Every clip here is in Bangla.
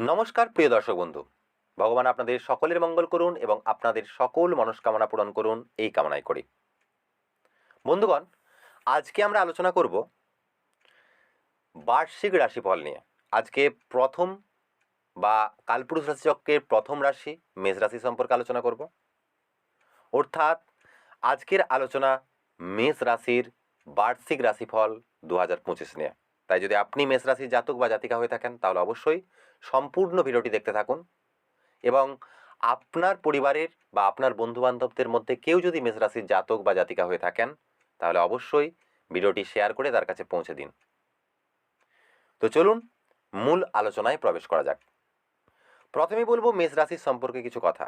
নমস্কার, প্রিয় দর্শক বন্ধু। ভগবান আপনাদের সকলের মঙ্গল করুন এবং আপনাদের সকল মনস্কামনা পূরণ করুন, এই কামনাই করি। বন্ধুগণ, আজকে আমরা আলোচনা করব বার্ষিক রাশিফল নিয়ে। আজকে প্রথম বা কালপুরুষ রাশিচক্রের প্রথম রাশি মেষ রাশি সম্পর্কে আলোচনা করব। অর্থাৎ, আজকের আলোচনা মেষ রাশির বার্ষিক রাশিফল দু হাজার পঁচিশ নিয়ে। তাই যদি আপনি মেষ রাশির জাতক বা জাতিকা হয়ে থাকেন, তাহলে অবশ্যই সম্পূর্ণ ভিডিওটি দেখতে থাকুন। এবং আপনার পরিবারের বা আপনার বন্ধুবান্ধবদের মধ্যে কেউ যদি মেষ রাশির জাতক বা জাতিকা হয়ে থাকেন, তাহলে অবশ্যই ভিডিওটি শেয়ার করে তার কাছে পৌঁছে দিন। তো চলুন মূল আলোচনায় প্রবেশ করা যাক। প্রথমে বলব মেষ রাশির সম্পর্কে কিছু কথা।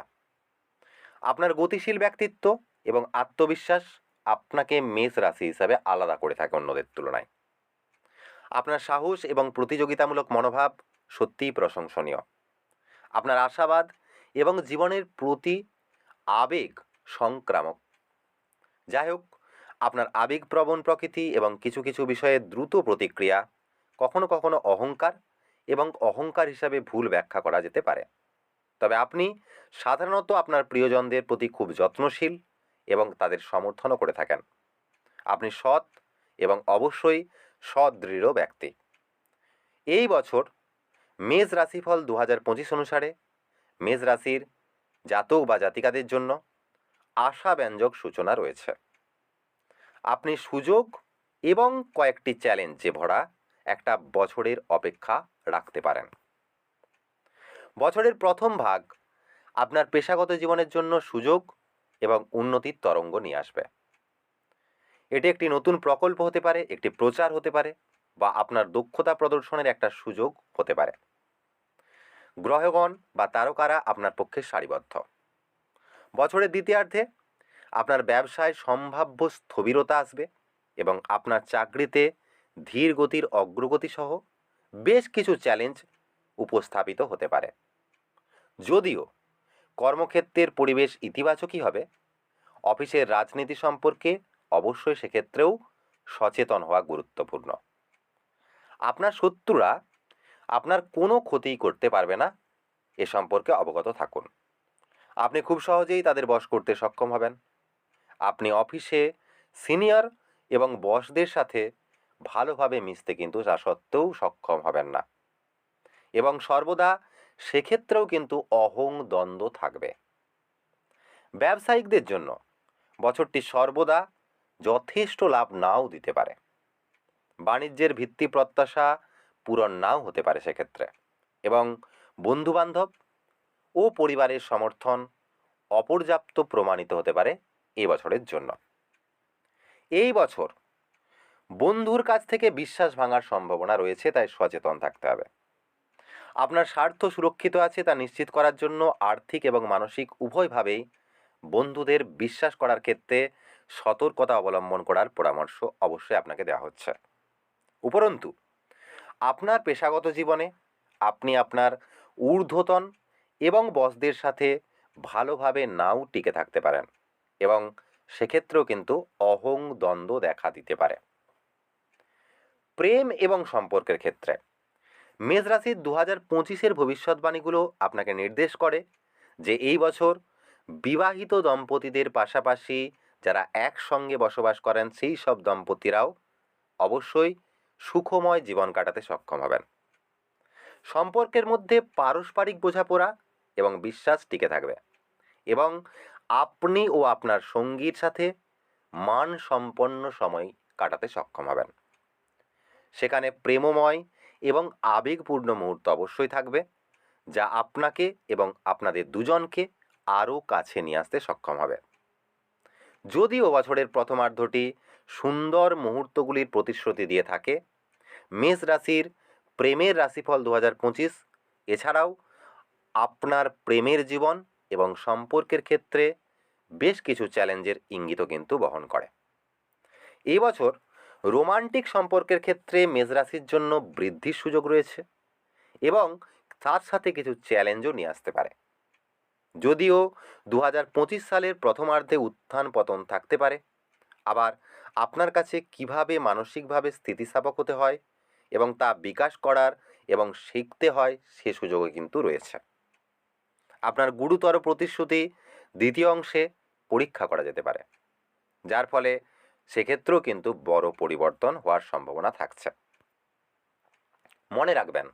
আপনার গতিশীল ব্যক্তিত্ব এবং আত্মবিশ্বাস আপনাকে মেষ রাশি হিসাবে আলাদা করে থাকে অন্যদের তুলনায়। আপনার সাহস এবং প্রতিযোগিতামূলক মনোভাব সত্যিই প্রশংসনীয়। আপনার আশাবাদ এবং জীবনের প্রতি আবেগ সংক্রামক। যাই হোক, আপনার আবেগপ্রবণ প্রকৃতি এবং কিছু কিছু বিষয়ে দ্রুত প্রতিক্রিয়া, কখনো কখনো অহংকার এবং অহংকার হিসাবে ভুল ব্যাখ্যা করা যেতে পারে। তবে আপনি সাধারণত আপনার প্রিয়জনদের প্রতি খুব যত্নশীল এবং তাদের সমর্থনও করে থাকেন। আপনি সৎ এবং অবশ্যই সদৃঢ় ব্যক্তি। এই বছর মেষ রাশিফল দু হাজার পঁচিশ অনুসারে। মেষ রাশির জাতক বা জাতিকাদের জন্য আশাব্যঞ্জক সূচনা রয়েছে। আপনি সুযোগ এবং কয়েকটি চ্যালেঞ্জে ভরা একটা বছরের অপেক্ষা রাখতে পারেন। বছরের প্রথম ভাগ আপনার পেশাগত জীবনের জন্য সুযোগ এবং উন্নতির তরঙ্গ নিয়ে আসবে। এটি একটি নতুন প্রকল্প হতে পারে, একটি প্রচার হতে পারে বা আপনার দক্ষতা প্রদর্শনের একটা সুযোগ হতে পারে। গ্রহগণ বা তারকারা আপনার পক্ষে সারিবদ্ধ। বছরের দ্বিতীয়ার্ধে আপনার ব্যবসায় সম্ভাব্য স্থবিরতা আসবে এবং আপনার চাকরিতে ধীর গতির অগ্রগতি সহ বেশ কিছু চ্যালেঞ্জ উপস্থাপিত হতে পারে। যদিও কর্মক্ষেত্রের পরিবেশ ইতিবাচকই হবে, অফিসের রাজনীতি সম্পর্কে অবশ্যই সেক্ষেত্রেও সচেতন হওয়া গুরুত্বপূর্ণ। আপনার শত্রুরা আপনার কোনো ক্ষতিই করতে পারবে না। এ সম্পর্কে অবগত থাকুন। আপনি খুব সহজেই তাদের বশ করতে সক্ষম হবেন। আপনি অফিসে সিনিয়র এবং বসদের সাথে ভালোভাবে মিশতে কিন্তু তা সত্ত্বেও সক্ষম হবেন না। এবং সর্বদা সেক্ষেত্রেও কিন্তু অহং দ্বন্দ্ব থাকবে। ব্যবসায়িকদের জন্য বছরটি সর্বদা যথেষ্ট লাভ নাও দিতে পারে। বাণিজ্যের ভিত্তি প্রত্যাশা পূরণ নাও হতে পারে সেক্ষেত্রে। এবং বন্ধুবান্ধব ও পরিবারের সমর্থন অপর্যাপ্ত প্রমাণিত হতে পারে এ বছরের জন্য। এই বছর বন্ধুর কাছ থেকে বিশ্বাস ভাঙার সম্ভাবনা রয়েছে, তাই সচেতন থাকতে হবে। আপনার স্বার্থ সুরক্ষিত আছে তা নিশ্চিত করার জন্য আর্থিক এবং মানসিক উভয়ভাবেই বন্ধুদের বিশ্বাস করার ক্ষেত্রে সতর্কতা অবলম্বন করার পরামর্শ অবশ্যই আপনাকে দেওয়া হচ্ছে। উপরন্তু আপনার পেশাগত জীবনে আপনি আপনার ঊর্ধ্বতন এবং বসদের সাথে ভালোভাবে নাও টিকে থাকতে পারেন এবং সেক্ষেত্রেও কিন্তু অহং দ্বন্দ্ব দেখা দিতে পারে। প্রেম এবং সম্পর্কের ক্ষেত্রে, মেষ রাশির দু হাজার পঁচিশের ভবিষ্যৎবাণীগুলো আপনাকে নির্দেশ করে যে এই বছর বিবাহিত দম্পতিদের পাশাপাশি যারা একসঙ্গে বসবাস করেন সেই সব দম্পতিরাও অবশ্যই সুখময় জীবন কাটাতে সক্ষম হবেন। সম্পর্কের মধ্যে পারস্পরিক বোঝাপড়া এবং বিশ্বাস টিকে থাকবে এবং আপনি ও আপনার সঙ্গীর সাথে মান সম্পন্ন সময় কাটাতে সক্ষম হবেন। সেখানে প্রেমময় এবং আবেগপূর্ণ মুহূর্ত অবশ্যই থাকবে, যা আপনাকে এবং আপনাদের দুজনকে আরও কাছে নিয়ে আসতে সক্ষম হবে। যদিও বছরের প্রথমার্ধটি সুন্দর মুহূর্তগুলির প্রতিশ্রুতি দিয়ে থাকে মেষ রাশির প্রেমের রাশিফল দু হাজার পঁচিশ। এছাড়াও আপনার প্রেমের জীবন এবং সম্পর্কের ক্ষেত্রে বেশ কিছু চ্যালেঞ্জের ইঙ্গিতও কিন্তু বহন করে। এই বছর রোমান্টিক সম্পর্কের ক্ষেত্রে মেষ রাশির জন্য বৃদ্ধির সুযোগ রয়েছে এবং তার সাথে কিছু চ্যালেঞ্জও নিয়ে আসতে পারে। যদিও দু হাজার পঁচিশ সালের প্রথমার্ধে উত্থান পতন থাকতে পারে। আবার আপনার কাছে কীভাবে মানসিকভাবে স্থিতিস্থাপক হতে হয় এবং তা বিকাশ করার এবং শিখতে হয় সে সুযোগও কিন্তু রয়েছে। আপনার গুরুতর প্রতিশ্রুতি দ্বিতীয় অংশে পরীক্ষা করা যেতে পারে। যার ফলে সেক্ষেত্রেও কিন্তু বড় পরিবর্তন হওয়ার সম্ভাবনা থাকছে। মনে রাখবেন,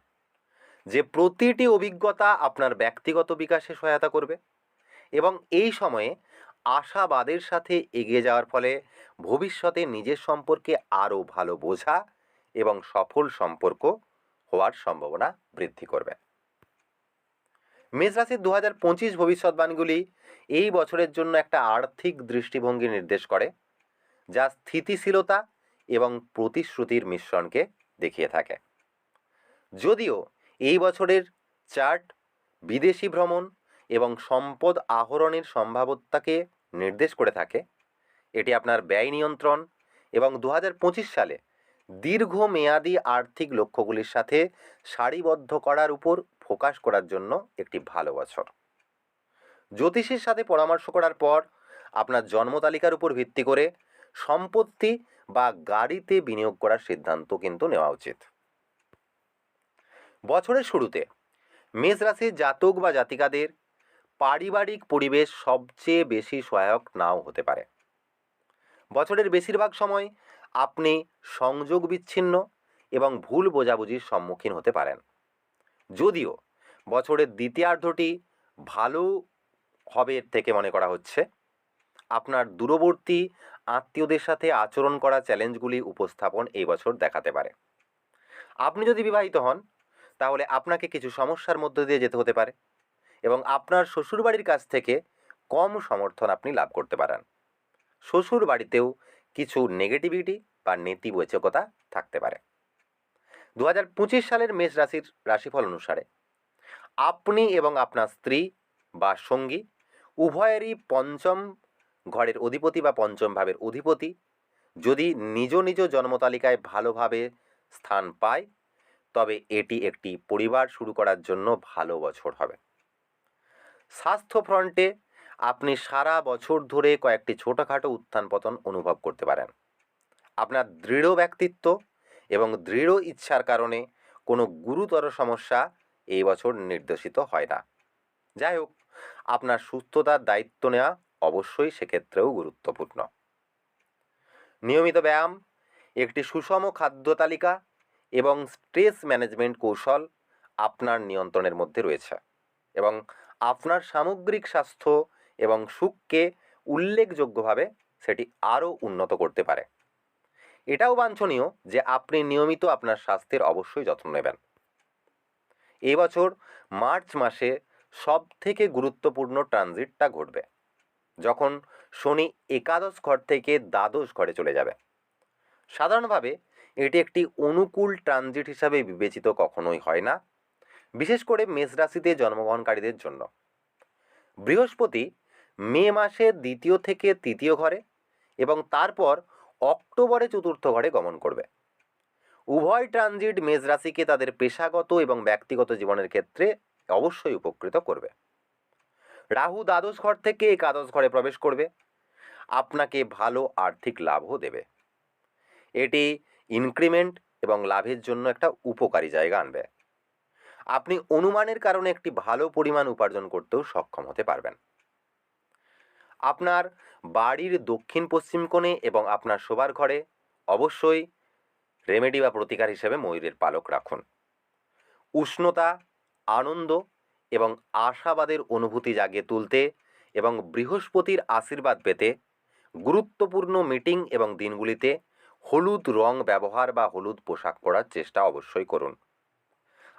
যে প্রতিটি অভিজ্ঞতা আপনার ব্যক্তিগত বিকাশে সহায়তা করবে এবং এই সময়ে আশাবাদের সাথে এগিয়ে যাওয়ার ফলে ভবিষ্যতে নিজের সম্পর্কে আরও ভালো বোঝা এবং সফল সম্পর্ক হওয়ার সম্ভাবনা বৃদ্ধি করবে। মেষ রাশির দু হাজার পঁচিশ ভবিষ্যৎবাণীগুলি এই বছরের জন্য একটা আর্থিক দৃষ্টিভঙ্গি নির্দেশ করে, যা স্থিতিশীলতা এবং প্রতিশ্রুতির মিশ্রণকে দেখিয়ে থাকে। যদিও এই বছরের চার্ট বিদেশি ভ্রমণ এবং সম্পদ আহরণের সম্ভাব্যতাকে নির্দেশ করে থাকে, এটি আপনার ব্যয় নিয়ন্ত্রণ এবং দু হাজার পঁচিশ সালে দীর্ঘমেয়াদী আর্থিক লক্ষ্যগুলির সাথে সারিবদ্ধ করার উপর ফোকাস করার জন্য একটি ভালো বছর। জ্যোতিষীর সাথে পরামর্শ করার পর আপনার জন্ম তালিকার উপর ভিত্তি করে সম্পত্তি বা গাড়িতে বিনিয়োগ করার সিদ্ধান্ত কিন্তু নেওয়া উচিত। বছরের শুরুতে মেষ রাশির জাতক বা জাতিকাদের পারিবারিক পরিবেশ সবচেয়ে বেশি সহায়ক নাও হতে পারে। বছরের বেশিরভাগ সময় আপনি সংযোগ বিচ্ছিন্ন এবং ভুল বোঝাবুঝির সম্মুখীন হতে পারেন। যদিও বছরের দ্বিতীয়ার্ধটি ভালো হবে থেকে মনে করা হচ্ছে, আপনার দূরবর্তী আত্মীয়দের সাথে আচরণ করা চ্যালেঞ্জগুলি উপস্থাপন এই বছর দেখাতে পারে। আপনি যদি বিবাহিত হন, তাহলে আপনাকে কিছু সমস্যার মধ্য দিয়ে যেতে হতে পারে এবং আপনার শ্বশুরবাড়ির কাছ থেকে কম সমর্থন আপনি লাভ করতে পারেন। শ্বশুর বাড়িতেও কিছু নেগেটিভিটি বা নেতিবাচকতা থাকতে পারে। দু হাজার পঁচিশ সালের মেষ রাশির রাশিফল অনুসারে আপনি এবং আপনার স্ত্রী বা সঙ্গী উভয়েরই পঞ্চম ঘরের অধিপতি বা পঞ্চম ভাবের অধিপতি যদি নিজ নিজ জন্মতালিকায় ভালোভাবে স্থান পায়, তবে এটি একটি পরিবার শুরু করার জন্য ভালো বছর হবে। স্বাস্থ্য ফ্রন্টে আপনি সারা বছর ধরে কয়েকটি ছোটোখাটো উত্থান পতন অনুভব করতে পারেন। আপনার দৃঢ় ব্যক্তিত্ব এবং দৃঢ় ইচ্ছার কারণে কোনো গুরুতর সমস্যা এই বছর নির্দেশিত হয় না। যাই হোক, আপনার সুস্থতার দায়িত্ব নেওয়া অবশ্যই সেক্ষেত্রেও গুরুত্বপূর্ণ। নিয়মিত ব্যায়াম, একটি সুষম খাদ্য তালিকা এবং স্ট্রেস ম্যানেজমেন্ট কৌশল আপনার নিয়ন্ত্রণের মধ্যে রয়েছে এবং আপনার সামগ্রিক স্বাস্থ্য এবং সুখকে উল্লেখযোগ্যভাবে সেটি আরও উন্নত করতে পারে। এটাও বাঞ্ছনীয় যে আপনি নিয়মিত আপনার স্বাস্থ্যের অবশ্যই যত্ন নেবেন। এই বছর মার্চ মাসে সব থেকে গুরুত্বপূর্ণ ট্রানজিটটা ঘটবে, যখন শনি একাদশ ঘর থেকে দ্বাদশ ঘরে চলে যাবে। সাধারণভাবে এটি একটি অনুকূল ট্রানজিট হিসাবে বিবেচিত কখনোই হয় না, বিশেষ করে মেষ রাশিতে জন্মগ্রহণকারীদের জন্য। বৃহস্পতি মে মাসের দ্বিতীয় থেকে তৃতীয় ঘরে এবং তারপর অক্টোবরে চতুর্থ ঘরে গমন করবে। উভয় ট্রানজিট মেষ রাশিকে তাদের পেশাগত এবং ব্যক্তিগত জীবনের ক্ষেত্রে অবশ্যই উপকৃত করবে। রাহু দ্বাদশ ঘর থেকে একাদশ ঘরে প্রবেশ করবে। আপনাকে ভালো আর্থিক লাভও দেবে। এটি ইনক্রিমেন্ট এবং লাভের জন্য একটা উপকারী জায়গা আনবে। আপনি অনুমানের কারণে একটি ভালো পরিমাণ উপার্জন করতেও সক্ষম হতে পারবেন। আপনার বাড়ির দক্ষিণ পশ্চিম কোণে এবং আপনার শোবার ঘরে অবশ্যই রেমেডি বা প্রতিকার হিসেবে ময়ূরের পালক রাখুন। উষ্ণতা, আনন্দ এবং আশাবাদের অনুভূতি জাগিয়ে তুলতে এবং বৃহস্পতির আশীর্বাদ পেতে গুরুত্বপূর্ণ মিটিং এবং দিনগুলিতে হলুদ রং ব্যবহার বা হলুদ পোশাক পরার চেষ্টা অবশ্যই করুন।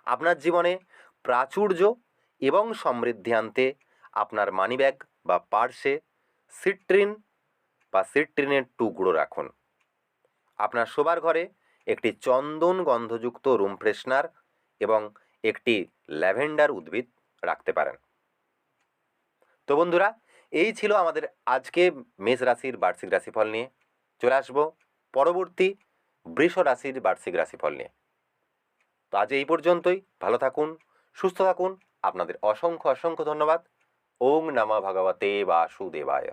আপনার জীবনে প্রাচুর্য এবং সমৃদ্ধি আনতে আপনার মানিব্যাগ বা পার্সে সিট্রিন বা সিট্রিনের টুকরো রাখুন। আপনার শোবার ঘরে একটি চন্দন গন্ধযুক্ত রুম ফ্রেশনার এবং একটি ল্যাভেন্ডার উদ্ভিদ রাখতে পারেন। তো বন্ধুরা, এই ছিল আমাদের আজকে মেষ রাশির বার্ষিক রাশিফল নিয়ে। চলে আসব পরবর্তী বৃষ রাশির বার্ষিক রাশিফল নিয়ে। তো আজ এই পর্যন্তই। ভালো থাকুন, সুস্থ থাকুন। আপনাদের অসংখ্য অসংখ্য ধন্যবাদ। ওং নমঃ ভগবতে বাসুদেবায়।